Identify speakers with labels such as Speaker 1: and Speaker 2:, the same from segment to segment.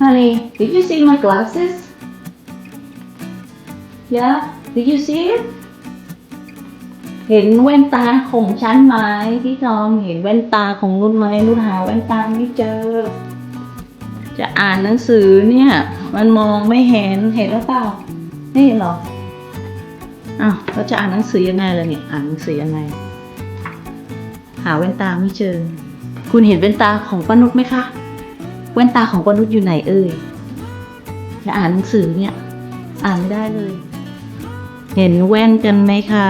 Speaker 1: Honey, did you see my glasses? Yeah? Did you see it? เห็นแว่นตาของฉันไหมพี่ทอมเห็นแว่นตาของนุ่นไหมนุ่นหาแว่นตาไม่เจอ จะอ่านหนังสือเนี่ย มันมองไม่เห็นเห็นหรือเปล่าไม่เห็นหรออ้าวเราจะอ่านหนังสือยังไงล่ะเนี่ยอ่านหนังสือยังไง หาแว่นตาไม่เจอ คุณเห็นแว่นตาของป้านุชไหมคะ แว่นตาของกนุษย์อยู่ไหนเอ่ยจะอ่านหนังสือเนี่ย อ่านไม่ได้เลย เห็นแว่นกันไหมคะ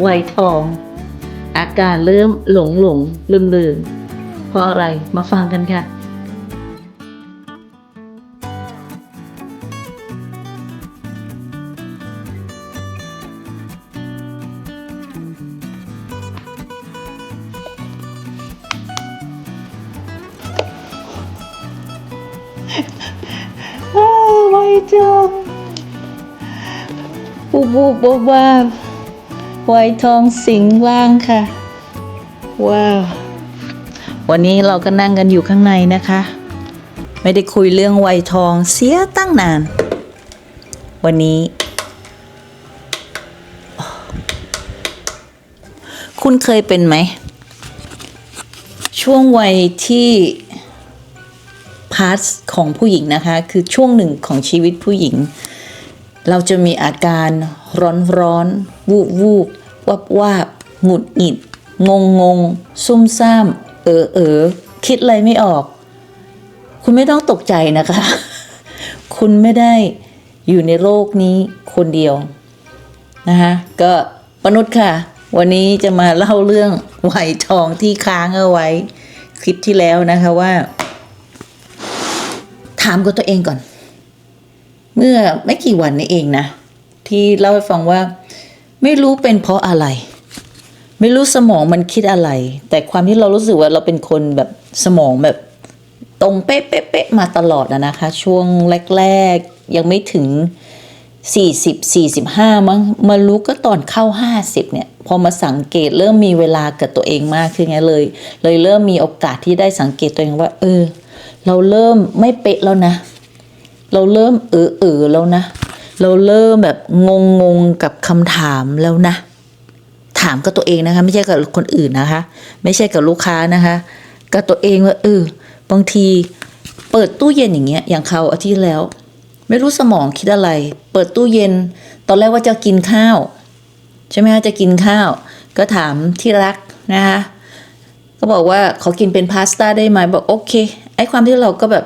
Speaker 1: ไวทอง อาการเริ่มหลงหลงลืมลืมเพราะอะไรมาฟังกันค่ะ จังบูบูบูบ้าไวทองสิงล่างค่ะ ว้าว วันนี้เราก็นั่งกันอยู่ข้างในนะคะ ไม่ได้คุยเรื่องไวทองเสียตั้งนาน วันนี้ คุณเคยเป็นไหม ช่วงวัยที่ พาร์ทของผู้หญิงนะคะ คือช่วงหนึ่งของชีวิตผู้หญิง เราจะมีอาการร้อนร้อนวูบวูบวับวาบหงุดหงิด งงงงซุ่มซ่าม เออเออคิดอะไรไม่ออก คุณไม่ต้องตกใจนะคะ คุณไม่ได้อยู่ในโลกนี้คนเดียวนะคะก็ปนุษย์ค่ะ วันนี้จะมาเล่าเรื่องไหวทองที่ค้างเอาไว้ คลิปที่แล้วนะคะว่า ถามกับตัวเองก่อน เมื่อไม่กี่วันนี้เองนะ ที่เล่าให้ฟังว่า ไม่รู้เป็นเพราะอะไร ไม่รู้สมองมันคิดอะไร แต่ความที่เรารู้สึกว่าเราเป็นคนแบบสมองแบบตรงเป๊ะเป๊ะเป๊ะมาตลอดอะนะคะ ช่วงแรก ๆ ยังไม่ถึง 40 45 มั้งมารู้ก็ตอนเข้า 50 เนี่ย พอมาสังเกตเริ่มมีเวลากับตัวเองมากขึ้นไงเลย เลยเริ่มมีโอกาสที่ได้สังเกตตัวเองว่า เออ เราเริ่มไม่เป๊ะแล้วนะ เราเริ่มเออเออแล้วนะ เราเริ่มแบบงงงๆกับคำถามแล้วนะ ถามกับตัวเองนะคะ ไม่ใช่กับคนอื่นนะคะ ไม่ใช่กับลูกค้านะคะ กับตัวเองว่าเออบางทีเปิดตู้เย็นอย่างเงี้ย อย่างเขาอาทิตย์แล้ว ไม่รู้สมองคิดอะไร เปิดตู้เย็น ตอนแรกว่าจะกินข้าว ใช่ไหมคะจะกินข้าว ก็ถามที่รักนะคะก็บอกว่าขอกินเป็นพาสต้าได้ไหมบอกโอเค ไอ้ความที่เราก็แบบ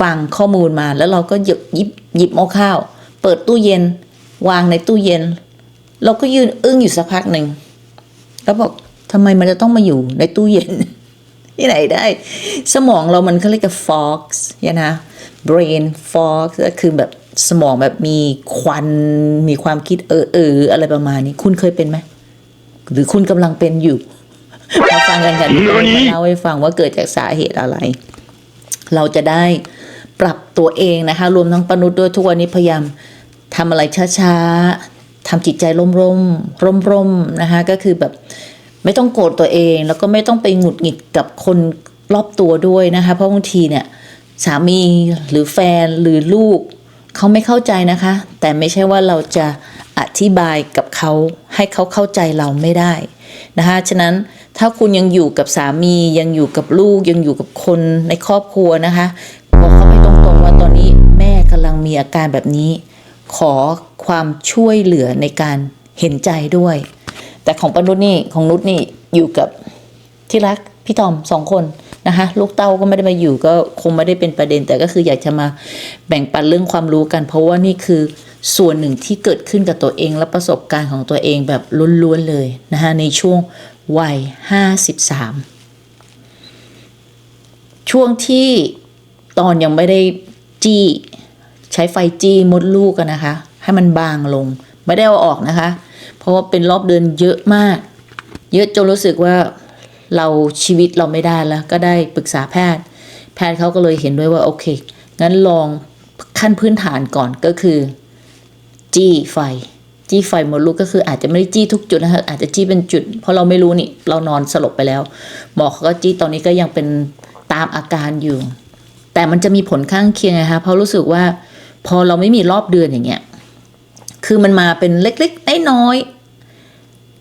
Speaker 1: ฟังข้อมูลมาแล้วเราก็หยิบหยิบหยิบเอาข้าว เปิดตู้เย็น วางในตู้เย็น เราก็ยืนอึ้งอยู่สักพักหนึ่งแล้วบอกทำไมมันจะต้องมาอยู่ในตู้เย็นที่ไหนได้ สมองเรามันเขาเรียกกับ fog เนี่ยนะ brain fog ก็คือแบบสมองแบบมีควันมีความคิดเออเอออะไรประมาณนี้ คุณเคยเป็นไหมหรือคุณกำลังเป็นอยู่มาฟังกันกันมาเล่าให้ฟังว่าเกิดจากสาเหตุอะไร เราจะได้ปรับตัวเองนะคะ รวมทั้งปนุษย์ด้วยทุกวันนี้พยายามทำอะไรช้าๆทำจิตใจร่มๆร่มๆนะคะ ก็คือแบบไม่ต้องโกรธตัวเอง แล้วก็ไม่ต้องไปหงุดหงิดกับคนรอบตัวด้วยนะคะ เพราะบางทีเนี่ยสามีหรือแฟนหรือลูกเขาไม่เข้าใจนะคะ แต่ไม่ใช่ว่าเราจะ อธิบายกับเขาให้เขาเข้าใจเราไม่ได้นะคะฉะนั้นถ้าคุณยังอยู่กับสามียังอยู่กับลูกยังอยู่กับคนในครอบครัวนะคะบอกเขาไปตรงๆว่าตอนนี้แม่กำลังมีอาการแบบนี้ ขอความช่วยเหลือในการเห็นใจด้วย แต่ของปนุษนี่ของนุษนี่อยู่กับที่รักพี่ตอมสองคน นะคะลูกเต้าก็ไม่ได้มาอยู่ก็คงไม่ได้เป็นประเด็น แต่ก็คืออยากจะมาแบ่งปันเรื่องความรู้กัน เพราะว่านี่คือส่วนหนึ่งที่เกิดขึ้นกับตัวเองและประสบการณ์ของตัวเองแบบล้วนๆเลยนะคะในช่วงวัยห้าสิบสามช่วงที่ตอนยังไม่ได้จี้ใช้ไฟจี้มดลูกกันนะคะ ให้มันบางลง ไม่ได้เอาออกนะคะ เพราะว่าเป็นรอบเดือนเยอะมาก เยอะจนรู้สึกว่า เราชีวิตเราไม่ได้แล้ว ก็ได้ปรึกษาแพทย์ แพทย์เขาก็เลยเห็นด้วยว่าโอเคงั้นลองขั้นพื้นฐานก่อนก็คือจี้ไฟ จี้ไฟมดลูกก็คืออาจจะไม่ได้จี้ทุกจุดนะคะอาจจะจี้เป็นจุด เพราะเราไม่รู้นี่เรานอนสลบไปแล้วหมอเขาก็จี้ตอนนี้ก็ยังเป็นตามอาการอยู่ แต่มันจะมีผลข้างเคียงไงคะเพราะรู้สึกว่าพอเราไม่มีรอบเดือนอย่างเงี้ยคือมันมาเป็นเล็กๆน้อยๆ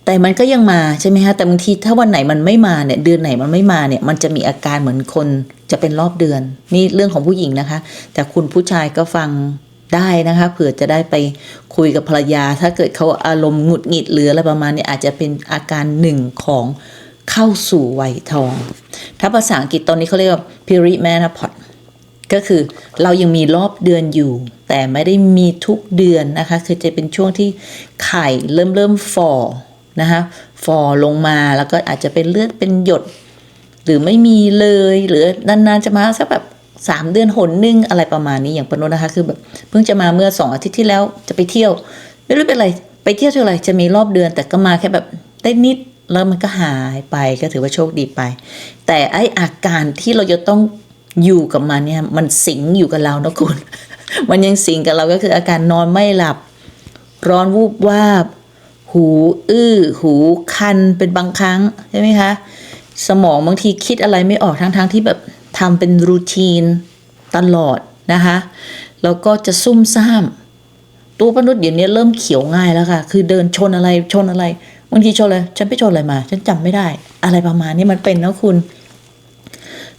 Speaker 1: แต่มันก็ยังมาใช่ไหมคะแต่บางทีถ้าวันไหนมันไม่มาเนี่ยเดือนไหนมันไม่มาเนี่ยมันจะมีอาการเหมือนคนจะเป็นรอบเดือน นี่เรื่องของผู้หญิงนะคะ แต่คุณผู้ชายก็ฟังได้นะคะเผื่อจะได้ไปคุยกับภรรยา ถ้าเกิดเขาอารมณ์หงุดหงิดหรืออะไรประมาณนี้อาจจะเป็นอาการหนึ่งของเข้าสู่วัยทอง ถ้าภาษาอังกฤษตอนนี้เขาเรียกว่า perimenopause ก็คือเรายังมีรอบเดือนอยู่ แต่ไม่ได้มีทุกเดือนนะคะ คือจะเป็นช่วงที่ไข่เริ่มเริ่มฟอ นะคะฟอลงมาแล้วก็อาจจะเป็นเลือดเป็นหยด หรือไม่มีเลยหรือนานๆจะมาสักแบบสามเดือนหนหนึงอะไรประมาณนี้อย่างปนนนะคะคือแบบเพิ่งจะมาเมื่อสองอาทิตย์ที่แล้วจะไปเที่ยว ไม่รู้เป็นไรไปเที่ยวเท่าไหร่จะมีรอบเดือน แต่ก็มาแค่แบบได้นิดแล้วมันก็หายไปก็ถือว่าโชคดีไป แต่ไออาการที่เราจะต้องอยู่กับมันเนี่ยมันสิงอยู่กับเรานะคุณ มันยังสิงกับเราก็คืออาการนอนไม่หลับ ร้อนวูบวาบ หูอื้อ หูคันเป็นบางครั้งใช่ไหมคะสมองบางทีคิดอะไรไม่ออกทั้งๆทที่แบบทำเป็นรูทีนตลอดนะคะแล้วก็จะซุ่มซ่ามตัวมนุษย์เดี๋ยวนี้เริ่มเขียวง่ายแล้วค่ะ คือเดินชนอะไรชนอะไรบางทีชนอะไรฉันไปชนอะไรมา ฉันจำไม่ได้ อะไรประมาณนี้มันเป็นนะคุณ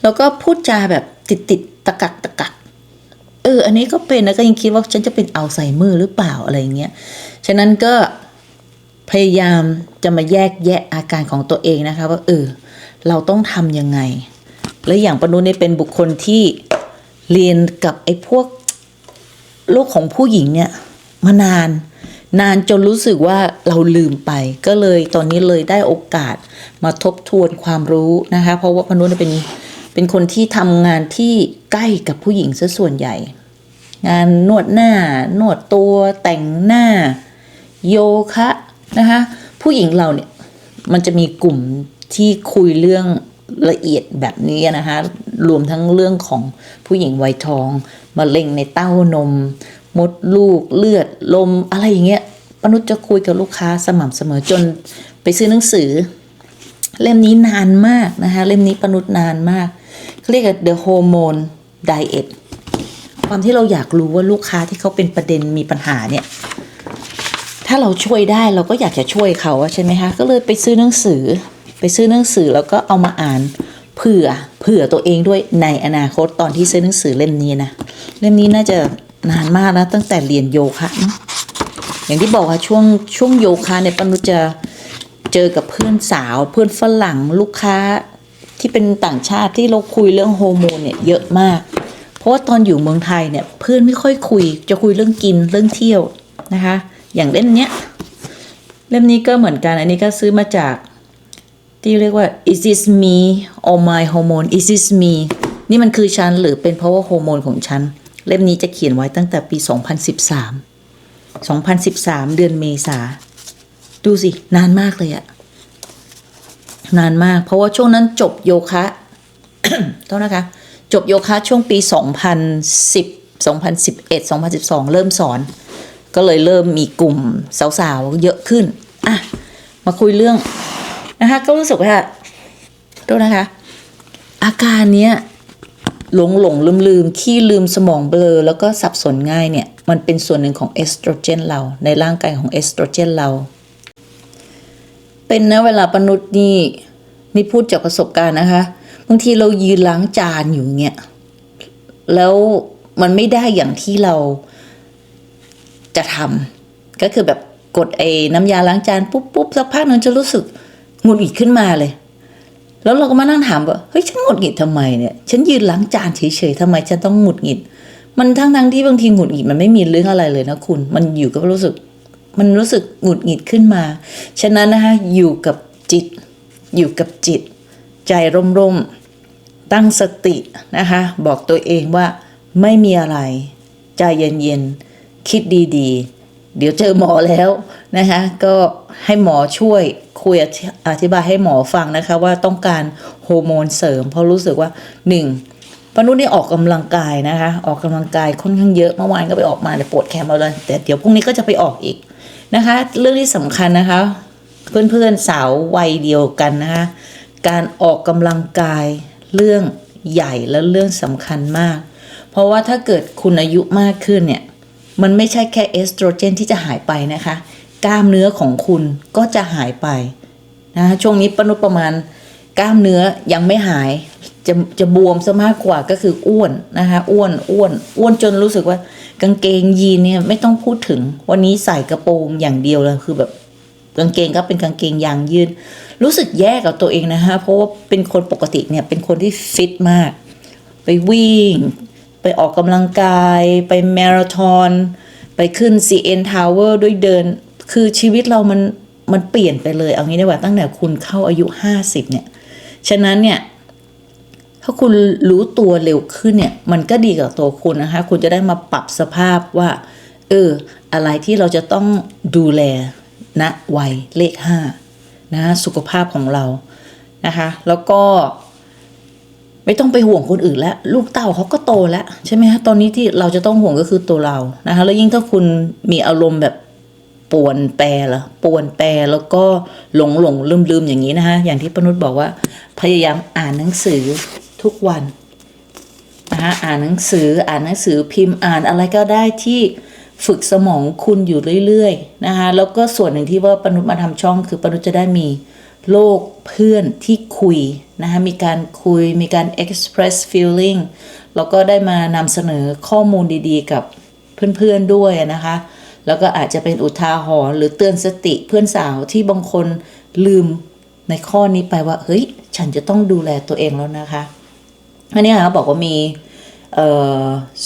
Speaker 1: แล้วก็พูดจาแบบติดติดตะกักตะกักเออ อันนี้ก็เป็นนะก็ยังคิดว่าฉันจะเป็นอัลไซเมอร์หรือเปล่าอะไรอย่างเงี้ย ฉะนั้นก็ พยายามจะมาแยกแยะอาการของตัวเองนะคะว่าเออเราต้องทำยังไง และอย่างปนุเนี่ยเป็นบุคคลที่เรียนกับไอ้พวกโลกของผู้หญิงเนี่ยมานาน นานจนรู้สึกว่าเราลืมไป ก็เลยตอนนี้เลยได้โอกาสมาทบทวนความรู้นะคะ เพราะว่าพนุเนี่ยเป็นเป็นคนที่ทำงานที่ใกล้กับผู้หญิงซะส่วนใหญ่ งานนวดหน้านวดตัวแต่งหน้า โยคะ นะคะผู้หญิงเราเนี่ยมันจะมีกลุ่มที่คุยเรื่องละเอียดแบบนี้นะคะรวมทั้งเรื่องของผู้หญิงวัยทองมะเร็งในเต้านม มดลูกเลือดลมอะไรอย่างเงี้ยปนุษย์จะคุยกับลูกค้าสม่ำเสมอจนไปซื้อหนังสือ เล่มนี้นานมากนะคะเล่มนี้ปนุษย์นานมากเขาเรียกว่า The Hormone Diet ความที่เราอยากรู้ว่าลูกค้าที่เขาเป็นประเด็นมีปัญหาเนี่ย ถ้าเราช่วยได้เราก็อยากจะช่วยเขาใช่ไหมคะก็เลยไปซื้อหนังสือ ไปซื้อหนังสือแล้วก็เอามาอ่านเผื่อเผื่อตัวเองด้วยในอนาคตตอนที่ซื้อหนังสือเล่มนี้นะเล่มนี้น่าจะนานมากนะตั้งแต่เรียนโยคะนอะอย่างที่บอกค่ะช่วงช่วงโยคะเนี่ยปนุจะเจอกับเพื่อนสาว เพื่อนฝรั่งลูกค้าที่เป็นต่างชาติที่เราคุยเรื่องโฮอร์โมนเนี่ยเยอะมาก เพราะว่าตอนอยู่เมืองไทยเนี่ยเพื่อนไม่ค่อยคุยจะคุยเรื่องกินเรื่องเที่ยวนะคะ อย่างเล่มเนี้ยเล่มนี้ก็เหมือนกันอันนี้ก็ซื้อมาจากที่เรียกว่า is this me or my hormone is this me นี่มันคือฉันหรือเป็นเพราะว่าฮอร์โมนของฉัน เล่มนี้จะเขียนไว้ตั้งแต่ปี 2013 2013 เดือนเมษา ดูสิ นานมากเลยอะนานมาก เพราะว่าช่วงนั้นจบโยคะโทษนะคะ จบโยคะช่วงปี 2010 2011 2012 เริ่มสอน ก็เลยเริ่มมีกลุ่มสาวๆเยอะขึ้นอะมาคุยเรื่องนะคะก็รู้สึกว่าโทษนะคะ อาการเนี้ยหลงหลงลืมลืมขี้ลืมสมองเบลอ แล้วก็สับสนง่ายเนี่ยมันเป็นส่วนหนึ่งของเอสโตรเจนเรา ในร่างกายของเอสโตรเจนเรา เป็นนะเวลาปนุษย์นี่นี่พูดจากประสบการณ์นะคะบางทีเรายืนล้างจานอยู่เงี้ยแล้วมันไม่ได้อย่างที่เรา จะทำก็คือแบบกดไอ้น้ำยาล้างจานปุ๊บปุ๊บสักพักหนึงจะรู้สึกหงุดหงิดขึ้นมาเลย แล้วเราก็มานั่งถามว่าเฮ้ยฉันหงุดหงิดทำไมเนี่ยฉันยืนล้างจานเฉยๆทำไมฉันต้องหงุดหงิด มันทั้งทั้งที่บางทีหงุดหงิดมันไม่มีเรื่องอะไรเลยนะคุณ มันอยู่ก็รู้สึก มันรู้สึกหงุดหงิดขึ้นมา ฉะนั้นนะคะอยู่กับจิต อยู่กับจิต ใจร่มๆตั้งสตินะคะ บอกตัวเองว่าไม่มีอะไร ใจเย็นๆ คิดดีๆ เดี๋ยวเจอหมอแล้วนะคะก็ให้หมอช่วยคุยอธิบายให้หมอฟังนะคะว่าต้องการโฮอร์โมนเสริม เพราะรู้สึกว่าหนึ่งปนุษย์นี่ออกกำลังกายนะคะ ออกกำลังกายค่อนข้างเยอะเมื่อวานก็ไปออกมาแต่ปวดแขนมาเลยแต่เดี๋ยวพรุ่งนี้ก็จะไปออกอีกนะคะ เรื่องที่สำคัญนะคะ เพื่อนๆสาววัยเดียวกันนะคะการออกกำลังกายเรื่องใหญ่และเรื่องสำคัญมาก เพราะว่าถ้าเกิดคุณอายุมากขึ้นเนี่ย มันไม่ใช่แค่เอสโตรเจนที่จะหายไปนะคะ กล้ามเนื้อของคุณก็จะหายไปนะคะช่วงนี้ปนุประมาณกล้ามเนื้อยังไม่หายจะจะบวมซะมากกว่าก็คืออ้วนนะคะอ้วนอ้วนอ้วนจนรู้สึกว่ากางเกงยีนเนี่ยไม่ต้องพูดถึง วันนี้ใส่กระโปรงอย่างเดียวเลยคือแบบกางเกงก็เป็นกางเกงยางยืดรู้สึกแย่กับตัวเองนะคะเพราะว่าเป็นคนปกติเนี่ยเป็นคนที่ฟิตมาก ไปวิ่ง ไปออกกำลังกาย ไปมาราธอน ไปขึ้น CN Tower ด้วยเดิน คือชีวิตเรามันมันเปลี่ยนไปเลย เอางี้ดีกว่าตั้งแต่คุณเข้าอายุ 50 เนี่ย ฉะนั้นเนี่ย ถ้าคุณรู้ตัวเร็วขึ้นเนี่ย มันก็ดีกับตัวคุณนะคะ คุณจะได้มาปรับสภาพว่า เออ อะไรที่เราจะต้องดูแลณวัยเลขห้านะ สุขภาพของเรานะคะ แล้วก็ ไม่ต้องไปห่วงคนอื่นแล้ว ลูกเต้าเขาก็โตแล้วใช่ไหมฮะตอนนี้ที่เราจะต้องห่วงก็คือตัวเรานะคะแล้วยิ่งถ้าคุณมีอารมณ์แบบป่วนแปรละป่วนแปรแล้วก็หลงหลงลืมลืมอย่างนี้นะคะอย่างที่ปนุษย์บอกว่า พยายามอ่านหนังสือทุกวันนะคะอ่านหนังสืออ่านหนังสือพิมพ์อ่านอะไรก็ได้ที่ฝึกสมองคุณอยู่เรื่อยๆนะคะแล้วก็ส่วนหนึ่งที่ว่าปนุษย์มาทำช่องคือปนุษย์จะได้มี โลกเพื่อนที่คุยนะคะมีการคุยมีการ express feeling แล้วก็ได้มานำเสนอข้อมูลดีๆ กับเพื่อนๆด้วยนะคะ แล้วก็อาจจะเป็นอุทาหรณ์หรือเตือนสติเพื่อนสาวที่บางคนลืมในข้อนี้ไปว่า เฮ้ย ฉันจะต้องดูแลตัวเองแล้วนะคะอันนี้ค่ะบอกว่ามี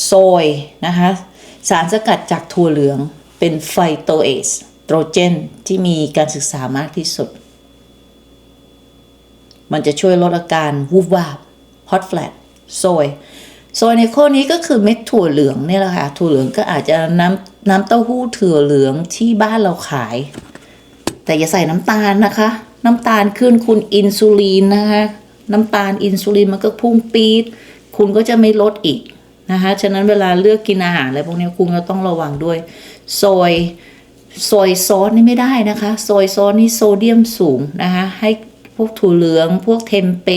Speaker 1: โซยนะคะ สารสกัดจากถั่วเหลืองเป็นไฟโตเอสโตรเจนที่มีการศึกษามากที่สุด มันจะช่วยลดอาการวูบวาบ hot flat โซยโซยในข้อนี้ก็คือเม็ดถั่วเหลืองเนี่ยแหละค่ะถั่วเหลืองก็อาจจะน้ำน้ำเต้าหู้ถั่วเหลืองที่บ้านเราขาย แต่อย่าใส่น้ำตาลนะคะ น้ำตาลขึ้นคุณอินซูลินนะคะน้ำตาลอินซูลินมันก็พุ่งปี๊ดคุณก็จะไม่ลดอีกนะคะฉะนั้นเวลาเลือกกินอาหารอะไรพวกนี้คุณก็ต้องระวังด้วยโซยโซยซอสนี่ไม่ได้นะคะโซยซอสนี่โซเดียมสูงนะคะให้ พวกถั่วเหลือง พวกเทมเป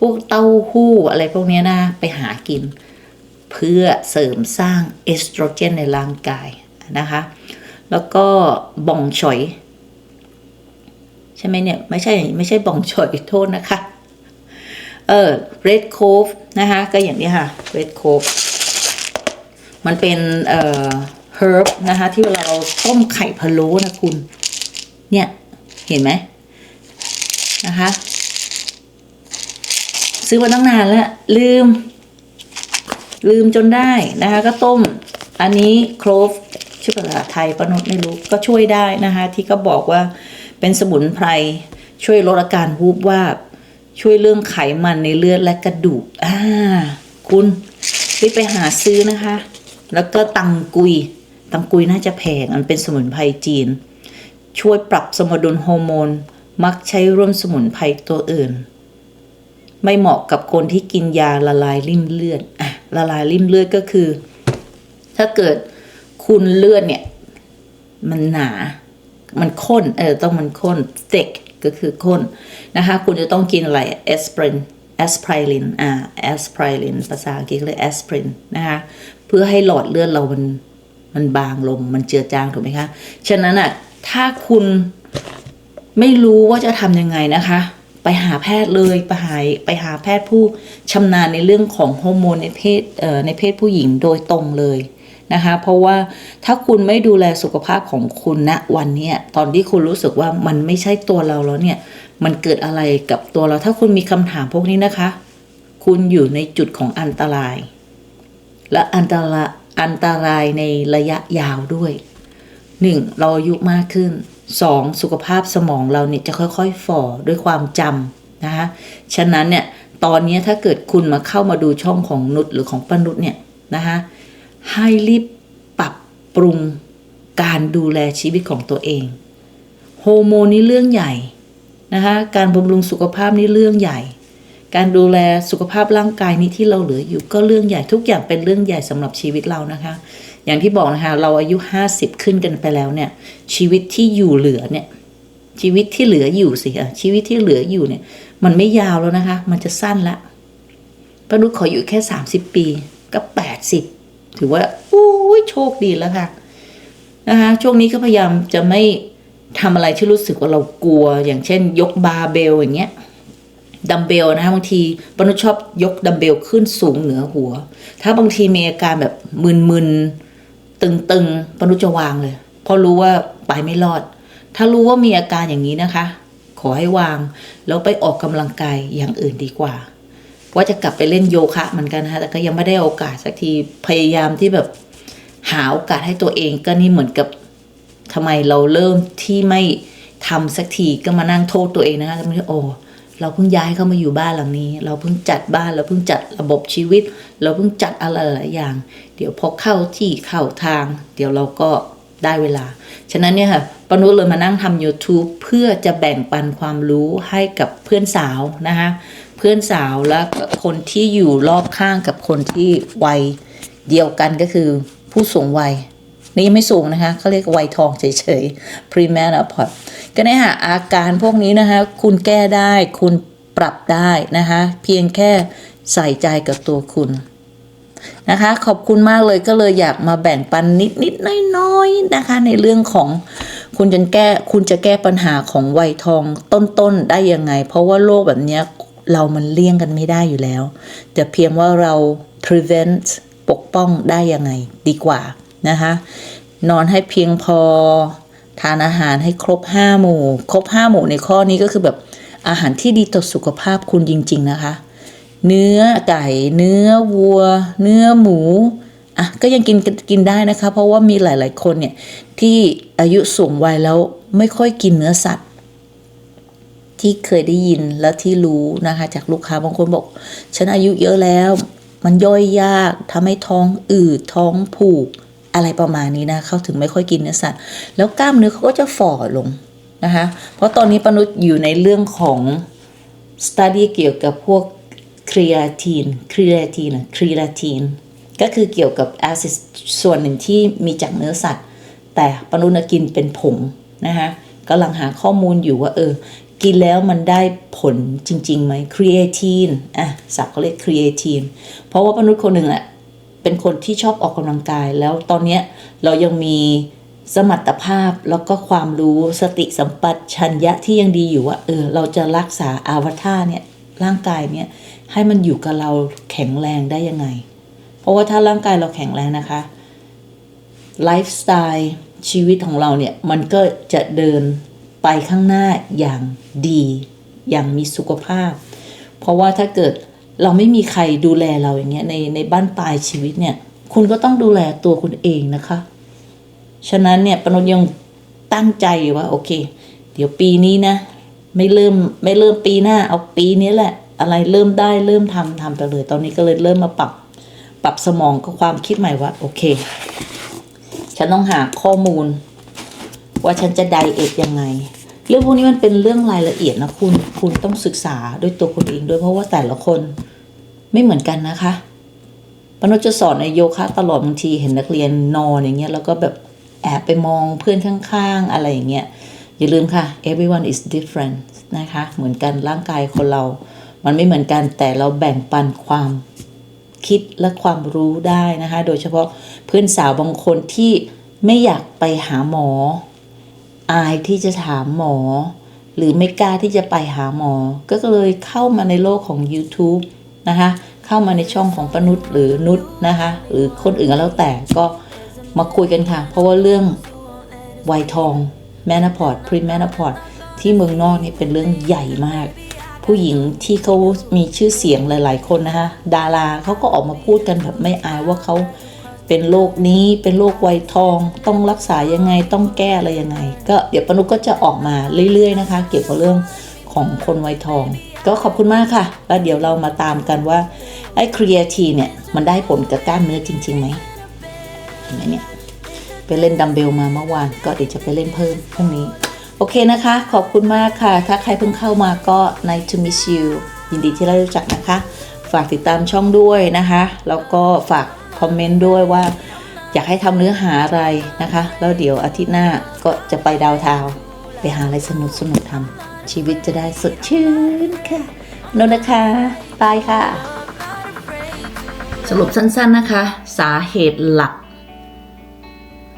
Speaker 1: พวกเต้าหู้อะไรพวกนี้นะ ไปหากิน เพื่อเสริมสร้างเอสโตรเจนในร่างกายนะคะ แล้วก็บ่องฉอย ใช่ไหมเนี่ย ไม่ใช่ไม่ใช่บ่องฉอยโทษนะคะ เออ red cove นะคะ ก็อย่างนี้ค่ะ red cove มันเป็นเอ่อ herb นะคะ ที่เวลาเราต้มไข่พะโล้นะคุณ เนี่ย เห็นไหม นะคะ ซื้อมาตั้งนานแล้ว ลืม ลืมจนได้นะคะ ก็ต้ม อันนี้โคลฟชื่อภาษาไทยปะนุษไม่รู้ก็ช่วยได้นะคะ ที่ก็บอกว่าเป็นสมุนไพรช่วยลดอาการวูบวาบช่วยเรื่องไขมันในเลือดและกระดูกอ่าคุณรีบไปหาซื้อนะคะ แล้วก็ตังกุย ตังกุยน่าจะแพงมันเป็นสมุนไพรจีน ช่วยปรับสมดุลฮอร์โมน มักใช้ร่วมสมุนไพรตัวอื่น ไม่เหมาะกับคนที่กินยาละลายริ่มเลือดอะละลายริ่มเลือดก็คือ ถ้าเกิดคุณเลือดเนี่ย มันหนา มันข้นเออต้องมันข้น thick ก็คือข้นนะคะคุณจะต้องกินอะไร aspirin aspirin อ่า aspirin ภาษาอังกฤษเรียก aspirin นะคะเพื่อให้หลอดเลือดเรามันมันบางลงมันเจือจางถูกไหมคะ ฉะนั้นอะถ้าคุณ ไม่รู้ว่าจะทำยังไงนะคะ ไปหาแพทย์เลยไปหาไปหาแพทย์ผู้ชำนาญในเรื่องของฮอร์โมนในเพศเในเพศผู้หญิงโดยตรงเลยนะคะ เพราะว่าถ้าคุณไม่ดูแลสุขภาพของคุณณวันนี้ตอนที่คุณรู้สึกว่ามันไม่ใช่ตัวเราแล้วเนี่ย มันเกิดอะไรกับตัวเรา ถ้าคุณมีคำถามพวกนี้นะคะ คุณอยู่ในจุดของอันตราย และอันตรายอันตรายในระยะยาวด้วยหนึ่งเราอายุมากขึ้น สองสุขภาพสมองเราเนี่ยจะค่อยๆฝ่อด้วยความจำนะคะฉะนั้นเนี่ยตอนนี้ถ้าเกิดคุณมาเข้ามาดูช่องของนุชหรือของปนุชเนี่ยนะคะให้รีบปรับปรุงการดูแลชีวิตของตัวเองโฮอร์โมนนี่เรื่องใหญ่นะคะการบำรุงสุขภาพนี่เรื่องใหญ่ การดูแลสุขภาพร่างกายนี้ที่เราเหลืออยู่ก็เรื่องใหญ่ทุกอย่างเป็นเรื่องใหญ่สำหรับชีวิตเรานะคะ อย่างที่บอกนะคะเราอายุห้าสิบขึ้นกันไปแล้วเนี่ย ชีวิตที่อยู่เหลือเนี่ย ชีวิตที่เหลืออยู่สิอะชีวิตที่เหลืออยู่เนี่ย มันไม่ยาวแล้วนะคะ มันจะสั้นละป้านุชขออยู่แค่ 30 ปีก็ 80 ถือว่าอุ้ยโชคดีแล้วค่ะนะคะช่วงนี้ก็พยายามจะไม่ทำอะไรที่รู้สึกว่าเรากลัว อย่างเช่น ยกบาเบลอย่างเงี้ยดัมเบลนะคะบางทีปนุชชอบยกดัมเบลขึ้นสูงเหนือหัว ถ้าบางทีมีอาการแบบมึนๆ ตึงๆปนุจะวางเลย เพราะรู้ว่าไปไม่รอด ถ้ารู้ว่ามีอาการอย่างนี้นะคะ ขอให้วางแล้วไปออกกำลังกายอย่างอื่นดีกว่าว่าจะกลับไปเล่นโยคะเหมือนกันนะคะแต่ก็ยังไม่ได้โอกาสสักทีพยายามที่แบบหาโอกาสให้ตัวเองก็นี่เหมือนกับทำไมเราเริ่มที่ไม่ทำสักทีก็มานั่งโทษตัวเองนะคะทำไมโอ้เราเพิ่งย้ายเข้ามาอยู่บ้านหลังนี้ เราเพิ่งจัดบ้านเราเพิ่งจัดระบบชีวิต เราเพิ่งจัดอะไรหลายอย่าง เดี๋ยวพอเข้าที่เข้าทาง เดี๋ยวเราก็ได้เวลา ฉะนั้นเนี่ยค่ะปนุเลยมานั่งทำ YouTube เพื่อจะแบ่งปันความรู้ให้กับเพื่อนสาวนะคะเพื่อนสาวและคนที่อยู่รอบข้างกับคนที่วัยเดียวกันก็คือผู้สูงวัยนี่ยังไม่สูงนะคะเขาเรียกวัยทองเฉยๆ premenopause ก็เนี่ยค่ะอาการพวกนี้นะคะ คุณแก้ได้คุณปรับได้นะคะ เพียงแค่ใส่ใจกับตัวคุณ นะคะ ขอบคุณมากเลยก็เลยอยากมาแบ่งปันนิดๆน้อยๆนะคะ ในเรื่องของคุณจะแก้คุณจะแก้ปัญหาของวัยทองต้นๆได้ยังไง เพราะว่าโรคแบบนี้เรามันเลี่ยงกันไม่ได้อยู่แล้ว แต่เพียงว่าเรา prevent ปกป้องได้ยังไงดีกว่านะคะ นอนให้เพียงพอทานอาหารให้ครบห้าหมู่ ครบห้าหมู่ในข้อนี้ก็คือแบบอาหารที่ดีต่อสุขภาพคุณจริง ๆ นะคะ เนื้อไก่ เนื้อวัว เนื้อหมูอะก็ยังกินกินได้นะคะ เพราะว่ามีหลาย ๆ คนเนี่ยที่อายุสูงวัยแล้วไม่ค่อยกินเนื้อสัตว์ ที่เคยได้ยินและที่รู้นะคะ จากลูกค้าบางคนบอก ฉันอายุเยอะแล้ว มันย่อยยากทำให้ท้องอืดท้องผูกอะไรประมาณนี้นะเขาถึงไม่ค่อยกินเนื้อสัตว์ แล้วกล้ามเนื้อเขาก็จะฝ่อลงนะคะ เพราะตอนนี้ปนุษย์อยู่ในเรื่องของสต u d y เกี่ยวกับพวก ครี a ทีนครี a ทีนครี a ทีนก็คือเกี่ยวกับแอซิดส่วนหนึ่งที่มีจากเนื้อสัตว์ แต่ปนุษย์น่ะกินเป็นผงนะคะกำลังหาข้อมูลอยู่ว่าเออ กินแล้วมันได้ผลจริงๆไหมครี a ทีนอะศัพท์เขาเรียกครี a ทีนเพราะว่าปนุษย์คนหนึ่งอะเป็นคนที่ชอบออกกำลังกายแล้วตอนเนี้ยเรายังมีสมรรถภาพแล้วก็ความรู้สติสัมปชัญญะที่ยังดีอยู่ว่าเออเราจะรักษาอาวตารเนี่ย ร่างกายเนี่ยให้มันอยู่กับเราแข็งแรงได้ยังไง เพราะว่าถ้าร่างกายเราแข็งแรงนะคะไลฟ์สไตล์ชีวิตของเราเนี่ยมันก็จะเดินไปข้างหน้าอย่างดี อย่างมีสุขภาพ เพราะว่าถ้าเกิดเราไม่มีใครดูแลเราอย่างเงี้ยในในบ้านปลายชีวิตเนี่ย คุณก็ต้องดูแลตัวคุณเองนะคะ ฉะนั้นเนี่ยปนนยังตั้งใจว่าโอเค เดี๋ยวปีนี้นะ ไม่เริ่มไม่เริ่มปีหน้าเอาปีนี้แหละ อะไรเริ่มได้เริ่มทำทำไปเลย ตอนนี้ก็เลยเริ่มมาปรับ ปรับสมองกับความคิดใหม่ว่า โอเค ฉันต้องหาข้อมูล ว่าฉันจะไดเอทยังไง เรื่องพวกนี้มันเป็นเรื่องรายละเอียดนะคุณคุณต้องศึกษาด้วยตัวคุณเองด้วยเพราะว่าแต่ละคนไม่เหมือนกันนะคะปนุจะสอนในโยคะตลอดบางทีเห็นนักเรียนนอนอย่างเงี้ยแล้วก็แบบแอบไปมองเพื่อนข้างๆ อะไรอย่างเงี้ย อย่าลืมค่ะ everyone is different นะคะ เหมือนกันร่างกายคนเรา มันไม่เหมือนกันแต่เราแบ่งปันความคิดและความรู้ได้นะคะ โดยเฉพาะเพื่อนสาวบางคนที่ไม่อยากไปหาหมอ อายที่จะถามหมอ หรือไม่กล้าที่จะไปหาหมอ ก็เลยเข้ามาในโลกของ YouTube นะคะ เข้ามาในช่องของปนุษย์หรือนุษนะคะ หรือคนอื่นก็แล้วแต่ก็มาคุยกันค่ะ เพราะว่าเรื่องวัยทอง แมนพอร์ตพรีแมนพอร์ตที่เมืองนอกนี่เป็นเรื่องใหญ่มาก ผู้หญิงที่เขามีชื่อเสียงหลาย ๆ คนนะคะดาราเขาก็ออกมาพูดกันแบบไม่อายว่าเขาเป็นโรคนี้เป็นโรควัยทอง ต้องรักษายังไงต้องแก้อะไรยังไง ก็เดี๋ยวปนุกก็จะออกมาเรื่อย ๆ นะคะ เกี่ยวกับเรื่องของคนวัยทอง ก็ขอบคุณมากค่ะ แล้วเดี๋ยวเรามาตามกันว่าไอ้ครีเอทีเนี่ยมันได้ผลกับกล้ามเนื้อจริงๆไหมเห็นไหมเนี่ย เล่นดัมเบลมาเมื่อวาน ก็เดี๋ยวจะไปเล่นเพิ่มพรุ่งนี้ โอเคนะคะ ขอบคุณมากค่ะ ถ้าใครเพิ่งเข้ามาก็ nice to meet you ยินดีที่ได้รู้จักนะคะ ฝากติดตามช่องด้วยนะคะ แล้วก็ฝากคอมเมนต์ด้วยว่า อยากให้ทำเนื้อหาอะไรนะคะ แล้วเดี๋ยวอาทิตย์หน้าก็จะไปดาวเทาวไปหาอะไรสนุกสนุกทำชีวิตจะได้สดชื่นค่ะนนนะคะบายค่ะ สรุปสั้นๆนะคะ สาเหตุหลัก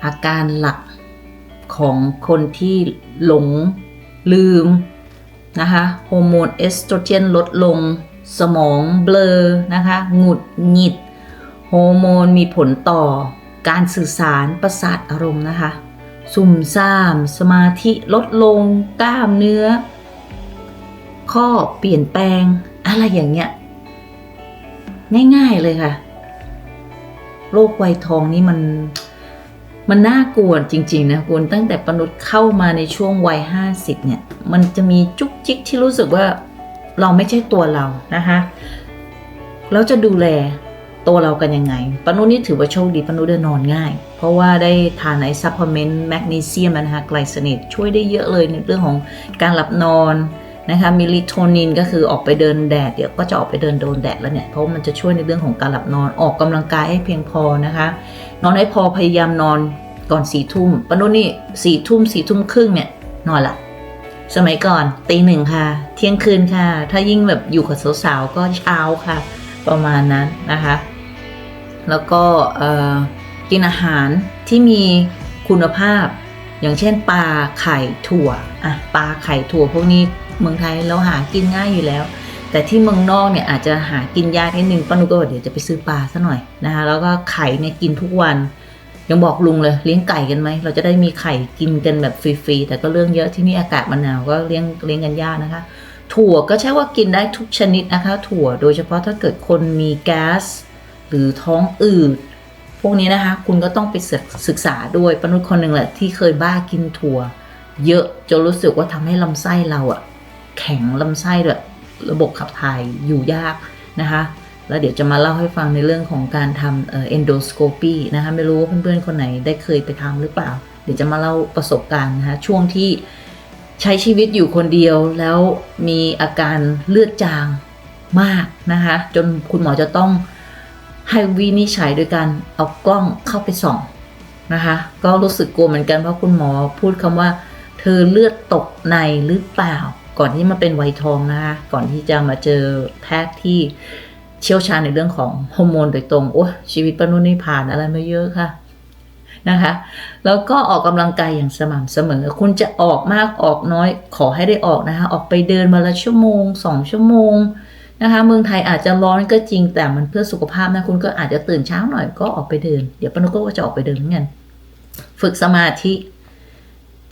Speaker 1: อาการหลักของคนที่หลงลืมนะคะฮอร์โมนเอสโตรเจนลดลง สมองเบลอนะคะหงุดหงิดฮอร์โมนมีผลต่อการสื่อสารประสาทอารมณ์นะคะซุ่มซ่าม สมาธิลดลง กล้ามเนื้อ ข้อเปลี่ยนแปลง อะไรอย่างเงี้ย ง่ายๆเลยค่ะ โรควัยทองนี่มัน มันน่ากลัวจริงๆนะคุณตั้งแต่ปนุษย์เข้ามาในช่วงวัย 50 เนี่ย มันจะมีจุกจิกที่รู้สึกว่าเราไม่ใช่ตัวเรานะคะแล้วจะดูแลตัวเรากันยังไงปนุษย์นี่ถือว่าโชคดีปนุษย์ได้นอนง่าย เพราะว่าได้ทานไอซัพพลเมนต์แมกนีเซียมนะคะไกลเซเนตช่วยได้เยอะเลยในเรื่องของการหลับนอนนะคะมิลิโทนินก็คือออกไปเดินแดดเดี๋ยวก็จะออกไปเดินโดนแดดแล้วเนี่ย เพราะว่ามันจะช่วยในเรื่องของการหลับนอนออกกำลังกายให้เพียงพอนะคะ นอนให้พอพยายามนอนก่อนสี่ทุ่มปนุนี่สี่ทุ่มสี่ทุ่มครึ่งเนี่ยนอนละสมัยก่อนตีหนึ่งค่ะ เที่ยงคืนค่ะ ถ้ายิ่งแบบอยู่กับสาวๆก็เช้าค่ะ ประมาณนั้นนะคะ แล้วก็กินอาหารที่มีคุณภาพ อย่างเช่นปลาไข่ถั่วอะปลาไข่ถั่วพวกนี้เมืองไทยเราหากินง่ายอยู่แล้ว แต่ที่เมืองนอกเนี่ยอาจจะหากินยากนิดนึงป้านุก็บอกเดี๋ยวจะไปซื้อปลาซะหน่อยนะคะแล้วก็ไข่เนี่ยกินทุกวัน ยังบอกลุงเลยเลี้ยงไก่กันไหมเราจะได้มีไข่กินกันแบบฟรีๆแต่ก็เรื่องเยอะที่นี่อากาศมันหนาวก็เลี้ยงเลี้ยงกันยากนะคะ ถั่วก็ใช่ว่ากินได้ทุกชนิดนะคะ ถั่วโดยเฉพาะถ้าเกิดคนมีแก๊สหรือท้องอืดพวกนี้นะคะ คุณก็ต้องไปศึกศึกษาด้วยปนุษย์คนหนึ่งแหละที่เคยบ้ากินถั่ว เยอะจนรู้สึกว่าทำให้ลำไส้เราอะแข็งลำไส้แบบ ระบบขับถ่ายอยู่ยากนะคะ แล้วเดี๋ยวจะมาเล่าให้ฟังในเรื่องของการทำเอ่อ endoscopy นะคะ ไม่รู้ว่าเพื่อนๆ คนไหนได้เคยไปทำหรือเปล่า เดี๋ยวจะมาเล่าประสบการณ์นะคะช่วงที่ใช้ชีวิตอยู่คนเดียวแล้วมีอาการเลือดจางมากนะคะ จนคุณหมอจะต้องให้วินิจฉัยโดยการเอากล้องเข้าไปส่องนะคะ ก็รู้สึกกลัวเหมือนกันเพราะคุณหมอพูดคำว่า เธอเลือดตกในหรือเปล่า ก่อนที่มาเป็นไวยทองนะคะก่อนที่จะมาเจอแพทย์ที่เชี่ยวชาญในเรื่องของฮอร์โมนโดยตรงโอ้ชีวิตปานุนี่ผ่านอะไรมาเยอะค่ะนะคะ แล้วก็ออกกำลังกายอย่างสม่ำเสมอ คุณจะออกมากออกน้อยขอให้ได้ออกนะคะออกไปเดินมาละชั่วโมงสองชั่วโมงนะคะเมืองไทยอาจจะร้อนก็จริงแต่มันเพื่อสุขภาพนะคุณก็อาจจะตื่นเช้าหน่อยก็ออกไปเดิน เดี๋ยวปานุก็จะออกไปเดินเหมือนกันฝึกสมาธิ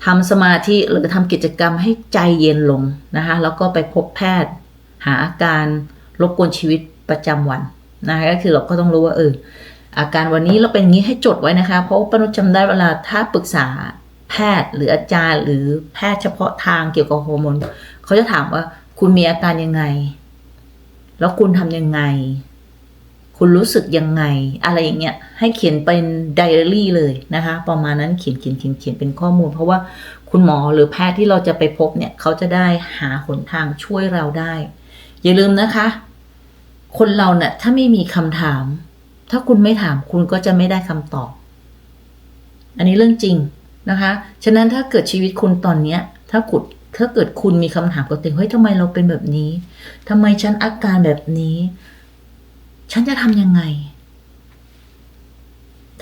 Speaker 1: ทำสมาธิหรือทำกิจกรรมให้ใจเย็นลงนะคะแล้วก็ไปพบแพทย์ หาอาการรบกวนชีวิตประจำวันนะคะก็คือเราก็ต้องรู้ว่าเอออาการวันนี้เราเป็นอย่างนี้ให้จดไว้นะคะ เพราะปนุชจำได้เวลาถ้าปรึกษาแพทย์หรืออาจารย์ หรือแพทย์เฉพาะทางเกี่ยวกับฮอร์โมนเขาจะถามว่าคุณมีอาการยังไง แล้วคุณทำยังไง คุณรู้สึกยังไง อะไรอย่างเงี้ยให้เขียนเป็นไดอารี่เลยนะคะประมาณนั้นเขียนเขียนเขียนเขียนเป็นข้อมูล เพราะว่าคุณหมอหรือแพทย์ที่เราจะไปพบเนี่ยเขาจะได้หาหนทางช่วยเราได้ อย่าลืมนะคะ คนเราเนี่ยถ้าไม่มีคำถาม ถ้าคุณไม่ถามคุณก็จะไม่ได้คำตอบ อันนี้เรื่องจริงนะคะ ฉะนั้นถ้าเกิดชีวิตคุณตอนเนี้ย ถ้าขุดถ้าเกิดคุณมีคำถามกับตัวเองเฮ้ยทำไมเราเป็นแบบนี้ทำไมฉันอาการแบบนี้ ฉันจะทำยังไง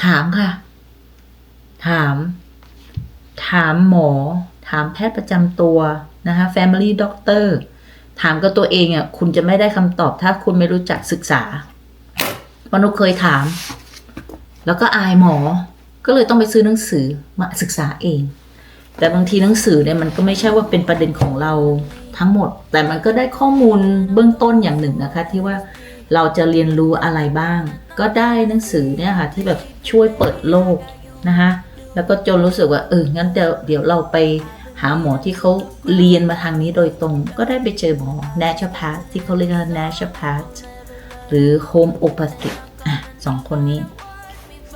Speaker 1: ถามค่ะ ถาม ถามหมอ ถามแพทย์ประจำตัวนะคะ Family Doctor ถามกับตัวเองอะคุณจะไม่ได้คำตอบถ้าคุณไม่รู้จักศึกษามนุษย์เคยถาม แล้วก็อายหมอ ก็เลยต้องไปซื้อหนังสือมาศึกษาเอง แต่บางทีหนังสือเนี่ยมันก็ไม่ใช่ว่าเป็นประเด็นของเราทั้งหมด แต่มันก็ได้ข้อมูลเบื้องต้นอย่างหนึ่งนะคะ ที่ว่า เราจะเรียนรู้อะไรบ้าง ก็ได้หนังสือเนี่ยค่ะที่แบบช่วยเปิดโลกนะคะแล้วก็จนรู้สึกว่าเอองั้นเดี๋ยวเดี๋ยวเราไปหาหมอที่เขาเรียนมาทางนี้โดยตรง ก็ได้ไปเจอหมอ naturopath ที่เขาเรียกว่า naturopath หรือ homeopathic อะสองคนนี้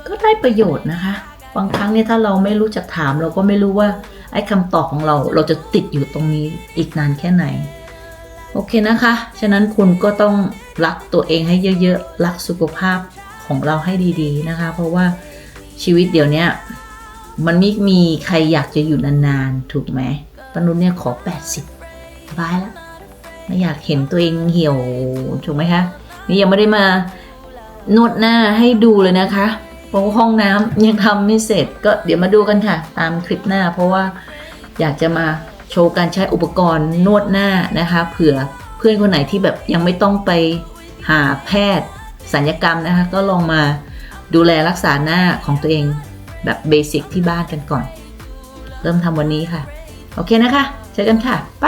Speaker 1: ก็ได้ประโยชน์นะคะ บางครั้งเนี่ยถ้าเราไม่รู้จักถามเราก็ไม่รู้ว่า ไอ้คำตอบของเราเราจะติดอยู่ตรงนี้อีกนานแค่ไหน โอเคนะคะ ฉะนั้นคุณก็ต้อง รักตัวเองให้เยอะๆ รักสุขภาพของเราให้ดีๆนะคะ เพราะว่าชีวิตเดี๋ยวนี้มันไม่มีใครอยากจะอยู่นานๆ ถูกไหมปนุษย์เนี่ยขอ 80บายแล้วไม่อยากเห็นตัวเองเหี่ยว ถูกไหมคะ นี่ยังไม่ได้มานวดหน้าให้ดูเลยนะคะเพราะห้องน้ำยังทำไม่เสร็จ ก็เดี๋ยวมาดูกันค่ะ ตามคลิปหน้า เพราะว่าอยากจะมาโชว์การใช้อุปกรณ์นวดหน้านะคะ เผื่อ พื่อนคนไหนที่แบบยังไม่ต้องไปหาแพทย์สัญญกรรมนะคะ ก็ลองมาดูแลรักษาหน้าของตัวเองแบบเบสิกที่บ้านกันก่อน เริ่มทำวันนี้ค่ะ โอเคนะคะ เจอกันค่ะ ไป